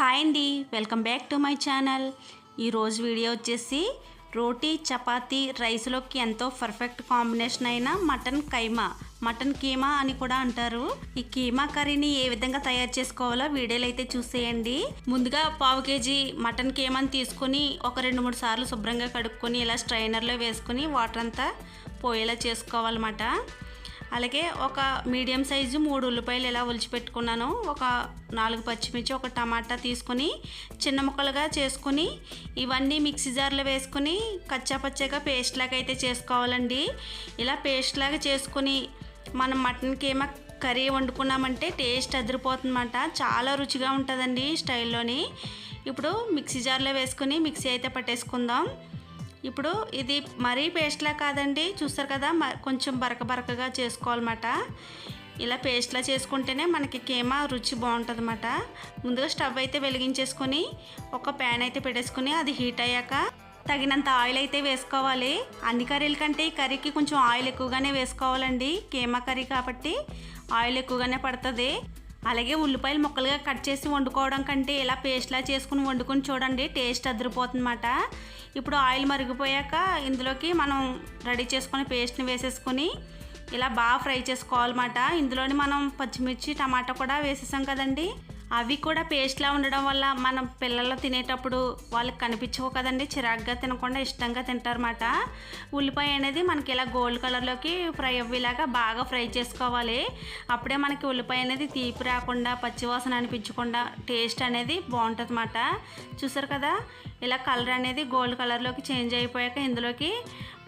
Hi అండి welcome back to my channel. ఈరోజు video వచ్చేసి రోటీ చపాతీ రైస్లోకి ఎంతో పర్ఫెక్ట్ కాంబినేషన్ అయిన మటన్ కైమా. మటన్ కీమా అని కూడా అంటారు. ఈ కీమా కర్రీని ఏ విధంగా తయారు చేసుకోవాలో వీడియోలు అయితే చూసేయండి. ముందుగా పావు కేజీ మటన్ కీమాని తీసుకొని ఒక రెండు మూడు సార్లు శుభ్రంగా కడుక్కొని ఇలా స్ట్రైనర్లో వేసుకొని వాటర్ అంతా పోయేలా చేసుకోవాలన్నమాట. అలాగే ఒక మీడియం సైజు మూడు ఉల్లిపాయలు ఇలా ఒలిచిపెట్టుకున్నాను ఒక నాలుగు పచ్చిమిర్చి ఒక టమాటా తీసుకొని చిన్న ముక్కలుగా చేసుకుని ఇవన్నీ మిక్సీ జార్లో వేసుకుని కచ్చా పచ్చగా పేస్ట్ లాగా అయితే చేసుకోవాలండి. ఇలా పేస్ట్ లాగా చేసుకుని మనం మటన్కి ఏమో కర్రీ వండుకున్నామంటే టేస్ట్ అదిరిపోతుందన్నమాట. చాలా రుచిగా ఉంటుందండి స్టైల్లోని. ఇప్పుడు మిక్సీ జార్లో వేసుకుని మిక్సీ అయితే పట్టేసుకుందాం. ఇప్పుడు ఇది మరీ పేస్ట్లా కాదండి. చూస్తారు కదా కొంచెం బరక బరకగా చేసుకోవాలన్నమాట. ఇలా పేస్ట్లా చేసుకుంటేనే మనకి కేమా రుచి బాగుంటుందన్నమాట. ముందుగా స్టవ్ అయితే వెలిగించేసుకొని ఒక ప్యాన్ అయితే పెట్టేసుకొని అది హీట్ అయ్యాక తగినంత ఆయిల్ అయితే వేసుకోవాలి. అన్ని కర్రీల కంటే ఈ కర్రీకి కొంచెం ఆయిల్ ఎక్కువగానే వేసుకోవాలండి. కేమా కర్రీ కాబట్టి ఆయిల్ ఎక్కువగానే పడుతుంది. అలాగే ఉల్లిపాయలు ముక్కలుగా కట్ చేసి వండుకోవడం కంటే ఇలా పేస్ట్లా చేసుకుని వండుకొని చూడండి టేస్ట్ అదిరిపోతుందన్నమాట. ఇప్పుడు ఆయిల్ మరిగిపోయాక ఇందులోకి మనం రెడీ చేసుకుని పేస్ట్ని వేసేసుకొని ఇలా బాగా ఫ్రై చేసుకోవాలన్నమాట. ఇందులోని మనం పచ్చిమిర్చి టమాటా కూడా వేసేసాం కదండి. అవి కూడా పేస్ట్లా ఉండడం వల్ల మనం పిల్లలు తినేటప్పుడు వాళ్ళకి కనిపించవు కదండి. చిరాగ్గా తినకుండా ఇష్టంగా తింటారన్నమాట. ఉల్లిపాయ అనేది మనకి ఇలా గోల్డ్ కలర్లోకి ఫ్రై అవ్వేలాగా బాగా ఫ్రై చేసుకోవాలి. అప్పుడే మనకి ఉల్లిపాయ అనేది తీపి రాకుండా పచ్చివాసన అనిపించకుండా టేస్ట్ అనేది బాగుంటుంది అన్నమాట చూసారు కదా? ఇలా కలర్ అనేది గోల్డ్ కలర్లోకి చేంజ్ అయిపోయాక ఇందులోకి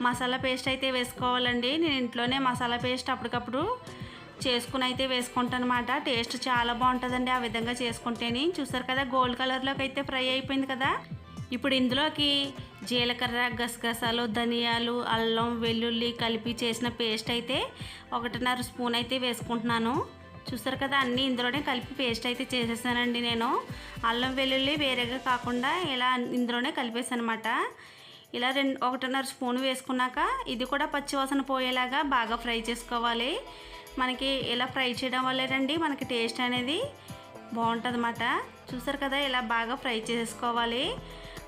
మసాలా పేస్ట్ అయితే వేసుకోవాలండి. నేను ఇంట్లోనే మసాలా పేస్ట్ అప్పటికప్పుడు చేసుకుని అయితే వేసుకుంటాను అనమాట టేస్ట్ చాలా బాగుంటుందండి ఆ విధంగా చేసుకుంటేనే. చూసారు కదా గోల్డ్ కలర్లోకి అయితే ఫ్రై అయిపోయింది కదా. ఇప్పుడు ఇందులోకి జీలకర్ర గసగసాలు ధనియాలు అల్లం వెల్లుల్లి కలిపి చేసిన పేస్ట్ అయితే ఒకటిన్నర స్పూన్ అయితే వేసుకుంటున్నాను. చూసారు కదా అన్నీ ఇందులోనే కలిపి పేస్ట్ అయితే చేసేసానండి నేను. అల్లం వెల్లుల్లి వేరేగా కాకుండా ఇలా ఇందులోనే కలిపేసాను అనమాట ఇలా రెండు ఒకటిన్నర స్పూన్ వేసుకున్నాక ఇది కూడా పచ్చివాసన పోయేలాగా బాగా ఫ్రై చేసుకోవాలి. మనకి ఇలా ఫ్రై చేయడం వల్లేనండి మనకి టేస్ట్ అనేది బాగుంటుందన్నమాట. చూసారు కదా ఇలా బాగా ఫ్రై చేసుకోవాలి.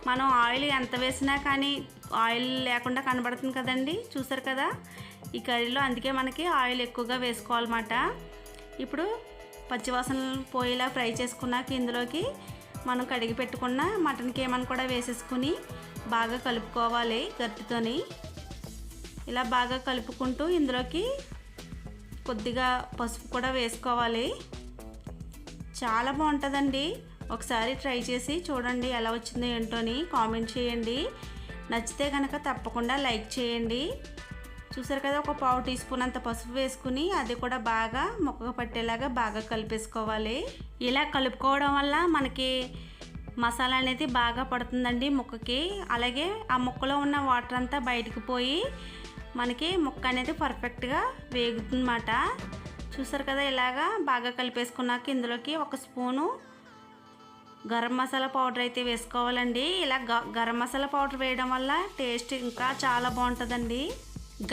మనం ఆయిల్ ఎంత వేసినా కానీ ఆయిల్ లేకుండా కనబడుతుంది కదండి చూసారు కదా? ఈ కర్రీలో అందుకే మనకి ఆయిల్ ఎక్కువగా వేసుకోవాలన్నమాట. ఇప్పుడు పచ్చివాసన పోయేలా ఫ్రై చేసుకున్నాక ఇందులోకి మనం కడిగి పెట్టుకున్న మటన్ కేమని కూడా వేసేసుకుని బాగా కలుపుకోవాలి గట్టితోని ఇలా బాగా కలుపుకుంటూ ఇందులోకి కొద్దిగా పసుపు కూడా వేసుకోవాలి. చాలా బాగుంటుందండి. ఒకసారి ట్రై చేసి చూడండి ఎలా వచ్చిందో ఏంటోని కామెంట్ చేయండి. నచ్చితే కనుక తప్పకుండా లైక్ చేయండి. చూసారు కదా ఒక పావు టీ స్పూన్ అంత పసుపు వేసుకుని అది కూడా బాగా మొక్కగా పట్టేలాగా బాగా కలిపేసుకోవాలి. ఇలా కలుపుకోవడం వల్ల మనకి మసాలా అనేది బాగా పడుతుందండి ముక్కకి. అలాగే ఆ ముక్కలో ఉన్న వాటర్ అంతా బయటకు పోయి మనకి ముక్క అనేది పర్ఫెక్ట్గా వేగుతుందన్నమాట. చూసారు కదా ఇలాగా బాగా కలిపేసుకున్నాక ఇందులోకి ఒక స్పూను గరం మసాలా పౌడర్ అయితే వేసుకోవాలండి. ఇలా గ- గరం మసాలా పౌడర్ వేయడం వల్ల టేస్ట్ ఇంకా చాలా బాగుంటుందండి.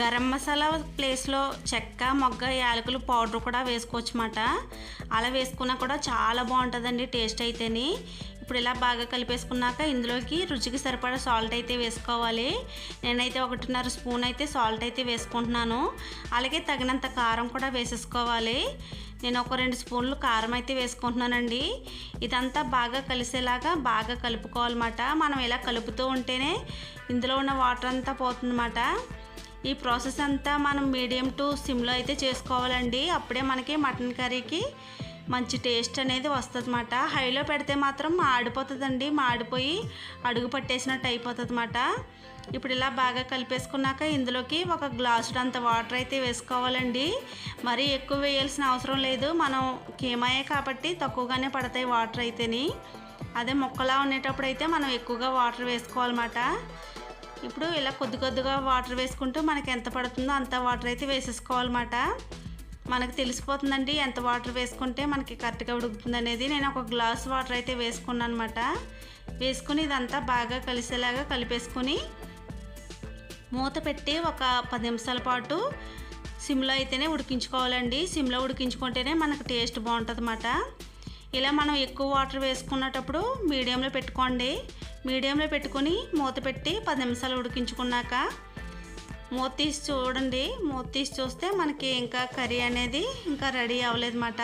గరం మసాలా ప్లేస్లో చెక్క మొగ్గ యాలకులు పౌడర్ కూడా వేసుకోవచ్చు అన్నమాట అలా వేసుకున్నా కూడా చాలా బాగుంటుందండి టేస్ట్ అయితేని. ఇప్పుడు ఇలా బాగా కలిపేసుకున్నాక ఇందులోకి రుచికి సరిపడా సాల్ట్ అయితే వేసుకోవాలి. నేనైతే ఒకటిన్నర స్పూన్ అయితే సాల్ట్ అయితే వేసుకుంటున్నాను. అలాగే తగినంత కారం కూడా వేసేసుకోవాలి. నేను ఒక రెండు స్పూన్లు కారం అయితే వేసుకుంటున్నానండి. ఇదంతా బాగా కలిసేలాగా బాగా కలుపుకోవాలన్నమాట. మనం ఇలా కలుపుతూ ఉంటేనే ఇందులో ఉన్న వాటర్ అంతా పోతుందన్నమాట. ఈ ప్రాసెస్ అంతా మనం మీడియం టు సిమ్లో అయితే చేసుకోవాలండి. అప్పుడే మనకి మటన్ కర్రీకి మంచి టేస్ట్ అనేది వస్తుంది అన్నమాట హైలో పెడితే మాత్రం మాడిపోతుందండి. మాడిపోయి అడుగు పట్టేసినట్టు అయిపోతుంది అన్నమాట ఇప్పుడు ఇలా బాగా కలిపేసుకున్నాక ఇందులోకి ఒక గ్లాసుడు అంత వాటర్ అయితే వేసుకోవాలండి. మరీ ఎక్కువ వేయాల్సిన అవసరం లేదు. మనం కీమాయే కాబట్టి తక్కువగానే పడతాయి వాటర్ అయితేని. అదే మొక్కలా ఉండేటప్పుడు అయితే మనం ఎక్కువగా వాటర్ వేసుకోవాలన్నమాట. ఇప్పుడు ఇలా కొద్ది కొద్దిగా వాటర్ వేసుకుంటూ మనకి ఎంత పడుతుందో అంత వాటర్ అయితే వేసేసుకోవాలన్నమాట. మనకు తెలిసిపోతుందండి ఎంత వాటర్ వేసుకుంటే మనకి కరెక్ట్గా ఉడుకుతుంది అనేది. నేను ఒక గ్లాస్ వాటర్ అయితే వేసుకున్నాను అనమాట వేసుకుని ఇదంతా బాగా కలిసేలాగా కలిపేసుకుని మూత పెట్టి ఒక పది నిమిషాల పాటు సిమ్లో అయితేనే ఉడికించుకోవాలండి. సిమ్లో ఉడికించుకుంటేనే మనకు టేస్ట్ బాగుంటుంది అన్నమాట ఇలా మనం ఎక్కువ వాటర్ వేసుకున్నటప్పుడు మీడియంలో పెట్టుకోండి. మీడియంలో పెట్టుకుని మూత పెట్టి పది నిమిషాలు ఉడికించుకున్నాక మూత తీసి చూడండి. మూత తీసి చూస్తే మనకి ఇంకా కర్రీ అనేది ఇంకా రెడీ అవ్వలేదన్నమాట.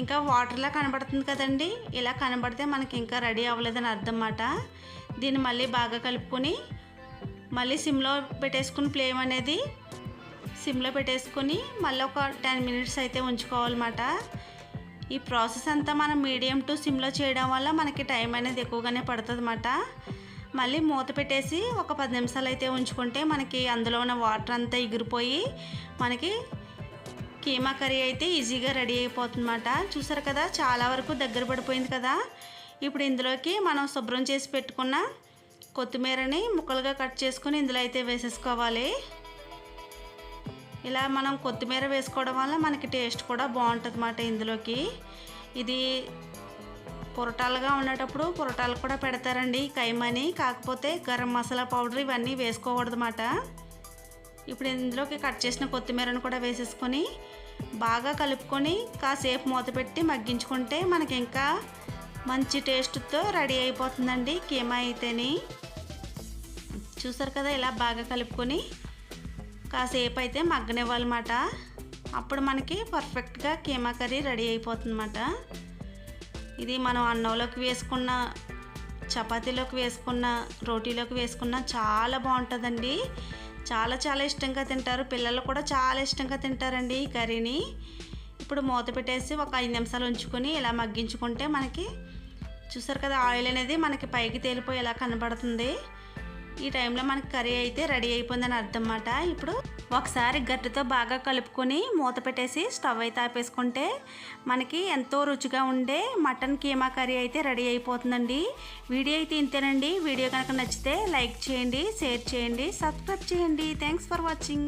ఇంకా వాటర్లా కనబడుతుంది కదండి. ఇలా కనబడితే మనకి ఇంకా రెడీ అవ్వలేదని అర్థం అన్నమాట దీన్ని మళ్ళీ బాగా కలుపుకొని మళ్ళీ సిమ్లో పెట్టేసుకుని ఫ్లేమ్ అనేది సిమ్లో పెట్టేసుకొని మళ్ళీ ఒక టెన్ మినిట్స్ అయితే ఉంచుకోవాలన్నమాట. ఈ ప్రాసెస్ అంతా మనం మీడియం టు సిమ్లో చేయడం వల్ల మనకి టైం అనేది ఎక్కువగానే పడుతుంది అన్నమాట మళ్ళీ మూత పెట్టేసి ఒక పది నిమిషాలు అయితే ఉంచుకుంటే మనకి అందులో ఉన్న వాటర్ అంతా ఎగిరిపోయి మనకి కీమా కర్రీ అయితే ఈజీగా రెడీ అయిపోతుందన్నమాట. చూసారు కదా చాలా వరకు దగ్గర పడిపోయింది కదా. ఇప్పుడు ఇందులోకి మనం శుభ్రం చేసి పెట్టుకున్న కొత్తిమీరని ముక్కలుగా కట్ చేసుకుని ఇందులో అయితే వేసేసుకోవాలి. ఇలా మనం కొత్తిమీర వేసుకోవడం వల్ల మనకి టేస్ట్ కూడా బాగుంటుంది అన్నమాట ఇందులోకి. ఇది పొరటాలుగా ఉండేటప్పుడు పొరటాలు కూడా పెడతారండి కైమని కాకపోతే గరం మసాలా పౌడర్ ఇవన్నీ వేసుకోకూడదు అన్నమాట ఇప్పుడు ఇందులోకి కట్ చేసిన కొత్తిమీరను కూడా వేసేసుకొని బాగా కలుపుకొని కాసేపు మూత పెట్టి మగ్గించుకుంటే మనకి ఇంకా మంచి టేస్ట్తో రెడీ అయిపోతుందండి కీమా అయితేని. చూసారు కదా ఇలా బాగా కలుపుకొని కాసేపు అయితే మగ్గనివ్వాలన్నమాట. అప్పుడు మనకి పర్ఫెక్ట్గా కీమా కర్రీ రెడీ అయిపోతుందన్నమాట. ఇది మనం అన్నంలోకి వేసుకున్న చపాతీలోకి వేసుకున్న రోటీలోకి వేసుకున్న చాలా బాగుంటుందండి. చాలా చాలా ఇష్టంగా తింటారు. పిల్లలు కూడా చాలా ఇష్టంగా తింటారండి ఈ కర్రీని. ఇప్పుడు మూత పెట్టేసి ఒక ఐదు నిమిషాలు ఉంచుకొని ఇలా మగ్గించుకుంటే మనకి చూసారు కదా ఆయిల్ అనేది మనకి పైకి తేలిపోయి ఇలా కనబడుతుంది. ఈ టైంలో మనకి కర్రీ అయితే రెడీ అయిపోయిందని అర్థం అన్నమాట. ఇప్పుడు ఒకసారి గట్టితో బాగా కలుపుకొని మూత పెట్టేసి స్టవ్ అయితే ఆపేసుకుంటే మనకి ఎంతో రుచిగా ఉండే మటన్ కీమా కర్రీ అయితే రెడీ అయిపోతుందండి. వీడియో అయితే ఇంతేనండి. వీడియో కనుక నచ్చితే లైక్ చేయండి షేర్ చేయండి సబ్స్క్రైబ్ చేయండి. Thanks for watching